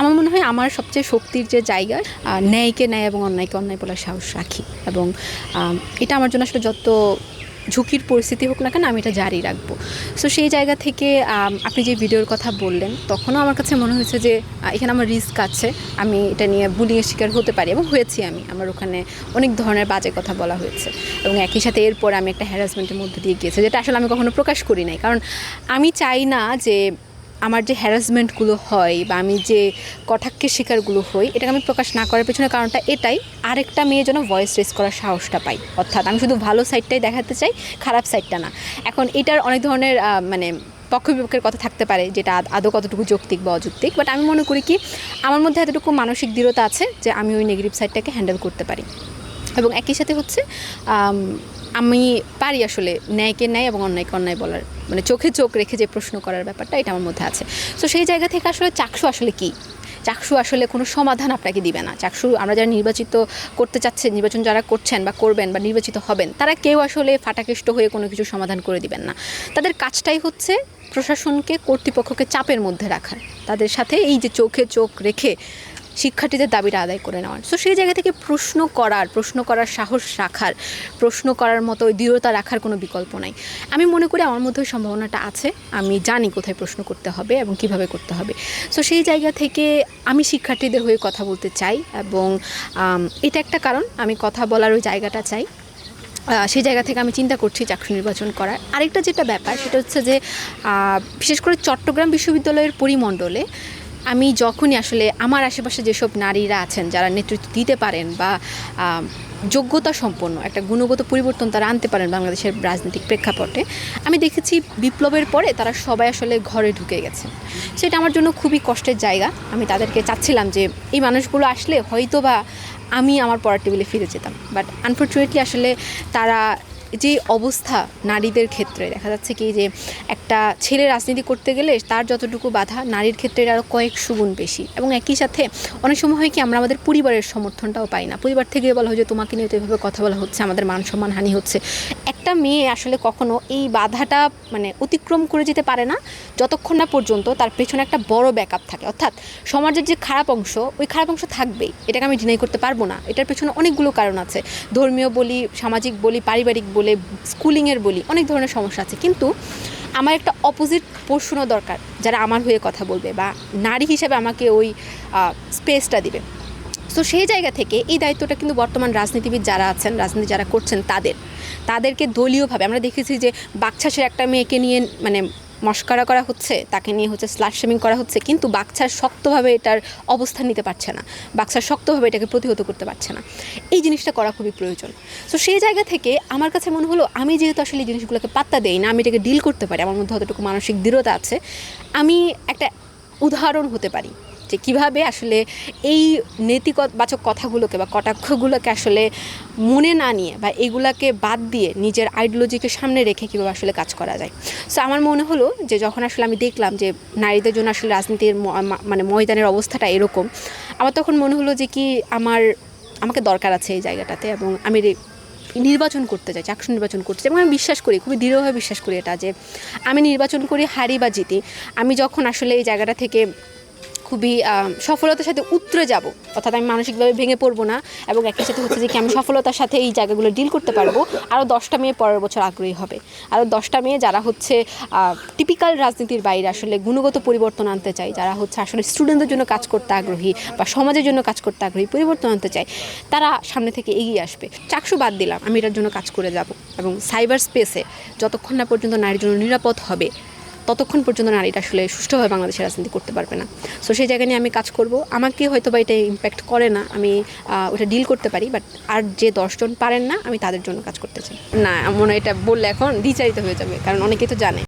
আমার মনে হয় আমার সবচেয়ে শক্তির যে জায়গা ন্যায়কে ন্যায় এবং অন্যায়কে অন্যায় বলার সাহস রাখি এবং এটা আমার জন্য আসলে যত ঝুঁকির পরিস্থিতি হোক না কেন আমি এটা জারি রাখব। সো সেই জায়গা থেকে আপনি যে ভিডিওর কথা বললেন, তখনও আমার কাছে মনে হয়েছে যে এখানে আমার রিস্ক আছে, আমি এটা নিয়ে বুলিংয়ের শিকার হতে পারি এবং হয়েছি আমি। আমার ওখানে অনেক ধরনের বাজে কথা বলা হয়েছে এবং একই সাথে এরপর আমি একটা হ্যারাসমেন্টের মধ্যে দিয়ে গিয়েছি, যেটা আসলে আমি কখনো প্রকাশ করি নাই। কারণ আমি চাই না যে আমার যে হ্যারাসমেন্টগুলো হয় বা আমি যে কটাক্ষের শিকারগুলো হই, এটাকে আমি প্রকাশ না করার পেছনে কারণটা এটাই। আরেকটা মেয়ে যেন ভয়েস রেস করার সাহসটা পাই। অর্থাৎ আমি শুধু ভালো সাইডটাই দেখাতে চাই, খারাপ সাইডটা না। এখন এটার অনেক ধরনের মানে পক্ষ বিপক্ষের কথা থাকতে পারে, যেটা আদৌ কতটুকু যৌক্তিক বা অযৌক্তিক। বাট আমি মনে করি কি, আমার মধ্যে এতটুকু মানসিক দৃঢ়তা আছে যে আমি ওই নেগেটিভ সাইডটাকে হ্যান্ডেল করতে পারি। এবং একই সাথে হচ্ছে, আমি পারি আসলে ন্যায়কে ন্যায় এবং অন্যায়কে অন্যায় বলার মানে চোখে চোখ রেখে যে প্রশ্ন করার ব্যাপারটা এটা আমার মধ্যে আছে। তো সেই জায়গা থেকে আসলে চাকসু আসলে কি? চাকসু আসলে কোনো সমাধান আপনাকে দিবে না। চাকসু, আমরা যারা নির্বাচিত করতে চাচ্ছেন নির্বাচন যারা করছেন বা করবেন বা নির্বাচিত হবেন, তারা কেউ আসলে ফাটাকেষ্ট হয়ে কোনো কিছু সমাধান করে দিবেন না। তাদের কাজটাই হচ্ছে প্রশাসনকে কর্তৃপক্ষকে চাপের মধ্যে রাখার তাদের সাথে এই যে চোখে চোখ রেখে শিক্ষার্থীদের দাবিটা আদায় করে নেওয়ার। সো সেই জায়গা থেকে প্রশ্ন করার প্রশ্ন করার সাহস রাখার, প্রশ্ন করার মতো দৃঢ়তা রাখার কোনো বিকল্প নাই। আমি মনে করি আমার মধ্যে সম্ভাবনাটা আছে। আমি জানি কোথায় প্রশ্ন করতে হবে এবং কীভাবে করতে হবে। সো সেই জায়গা থেকে আমি শিক্ষার্থীদের হয়ে কথা বলতে চাই এবং এটা একটা কারণ। আমি কথা বলার ওই জায়গাটা চাই। সেই জায়গা থেকে আমি চিন্তা করছি চাকরি নির্বাচন করার। আরেকটা যেটা ব্যাপার সেটা হচ্ছে যে বিশেষ করে চট্টগ্রাম বিশ্ববিদ্যালয়ের পরিমণ্ডলে আমি যখনই আসলে আমার আশেপাশে যেসব নারীরা আছেন, যারা নেতৃত্ব দিতে পারেন বা যোগ্যতা সম্পন্ন, একটা গুণগত পরিবর্তন তারা আনতে পারেন বাংলাদেশের রাজনৈতিক প্রেক্ষাপটে, আমি দেখেছি বিপ্লবের পরে তারা সবাই আসলে ঘরে ঢুকে গেছেন সেটা আমার জন্য খুবই কষ্টের জায়গা। আমি তাদেরকে চাচ্ছিলাম যে, এই মানুষগুলো আসলে হয়তো বা আমি আমার পড়ার টেবিলে ফিরে যেতাম। বাট আনফর্চুনেটলি আসলে তারা যে অবস্থা নারীদের ক্ষেত্রে, দেখা যাচ্ছে কি যে একটা ছেলে রাজনীতি করতে গেলে তার যতটুকু বাধা, নারীর ক্ষেত্রে আরও কয়েক সুগুণ বেশি। এবং একই সাথে অনেক সময় হয় কি আমরা আমাদের পরিবারের সমর্থনটাও পাই না। পরিবার থেকে বলা হয় যে তোমাকে নিয়ে তো এভাবে কথা বলা হচ্ছে, আমাদের মান সম্মান হানি হচ্ছে। একটা মেয়ে আসলে কখনো এই বাধাটা মানে অতিক্রম করে যেতে পারে না, যতক্ষণ না পর্যন্ত তার পেছনে একটা বড় ব্যাকআপ থাকে। অর্থাৎ সমাজের যে খারাপ অংশ, ওই খারাপ অংশ থাকবেই। এটাকে আমি ডিনাই করতে পারব না। এটার পেছনে অনেকগুলো কারণ আছে। ধর্মীয় বলি, সামাজিক বলি, পারিবারিক স্কুলিংয়ের বলি, অনেক ধরনের সমস্যা আছে। কিন্তু আমার একটা অপোজিট পোর্শনও দরকার, যারা আমার হয়ে কথা বলবে বা নারী হিসেবে আমাকে ওই স্পেসটা দিবে। তো সেই জায়গা থেকে এই দায়িত্বটা কিন্তু বর্তমান রাজনীতিবিদ যারা আছেন, রাজনীতি যারা করছেন তাদের, তাদেরকে দলীয়ভাবে আমরা দেখেছি যে বাকছাসের একটা মেয়েকে নিয়ে মানে মস্করা করা হচ্ছে, তাকে নিয়ে হচ্ছে স্লাশ শেমিং করা হচ্ছে, কিন্তু বাচ্চার শক্তভাবে এটার অবস্থান নিতে পারছে না। বাচ্চার শক্তভাবে এটাকে প্রতিহত করতে পারছে না। এই জিনিসটা করা খুবই প্রয়োজন। সো সেই জায়গা থেকে আমার কাছে মনে হলো, আমি যেহেতু আসলে এই জিনিসগুলোকে পাত্তা দেই না, আমি এটাকে ডিল করতে পারি, আমার মধ্যে অতটুকু মানসিক দৃঢ়তা আছে, আমি একটা উদাহরণ হতে পারি। যে কীভাবে আসলে এই নেতিবাচক কথাগুলোকে বা কটাক্ষগুলোকে আসলে মনে না নিয়ে বা এগুলাকে বাদ দিয়ে নিজের আইডিওলজিকে সামনে রেখে কীভাবে আসলে কাজ করা যায়। সো আমার মনে হলো যে যখন আসলে আমি দেখলাম যে নারীদের জন্য আসলে রাজনীতির মানে ময়দানের অবস্থাটা এরকম, আমার তখন মনে হলো যে কি আমার, আমাকে দরকার আছে এই জায়গাটাতে এবং আমি নির্বাচন করতে চাই চাকসু নির্বাচন করতে চাই এবং আমি বিশ্বাস করি, খুবই দৃঢ়ভাবে বিশ্বাস করি এটা যে আমি নির্বাচন করি, হারি বা জিতি, আমি যখন আসলে এই জায়গাটা থেকে খুবই সফলতার সাথে উতরে যাব। অর্থাৎ আমি মানসিকভাবে ভেঙে পড়ব না এবং একই সাথে হচ্ছে যে কি আমি সফলতার সাথে এই জায়গাগুলো ডিল করতে পারব। আরও দশটা মেয়ে পরের বছর আগ্রহী হবে। আরও দশটা মেয়ে যারা হচ্ছে টিপিক্যাল রাজনীতির বাইরে আসলে গুণগত পরিবর্তন আনতে চাই যারা হচ্ছে আসলে স্টুডেন্টদের জন্য কাজ করতে আগ্রহী বা সমাজের জন্য কাজ করতে আগ্রহী, পরিবর্তন আনতে চাই তারা সামনে থেকে এগিয়ে আসবে। চাকসু বাদ দিলাম, আমি এটার জন্য কাজ করে যাব এবং সাইবার স্পেসে যতক্ষণ না পর্যন্ত নারীর জন্য নিরাপদ হবে ততক্ষণ পর্যন্ত নারীরা আসলে সুষ্ঠুভাবে বাংলাদেশের রাজনীতি করতে পারবে না। সো সেই জায়গা নিয়ে আমি কাজ করব। আমাকে হয়তো বা এটা ইম্প্যাক্ট করে না। আমি ওটা ডিল করতে পারি বাট আর যে দশজন পারেন না, আমি তাদের জন্য কাজ করতে চাই। না, মনে এটা বললে এখন দ্বিচারিত হয়ে যাবে, কারণ অনেকেই তো জানে।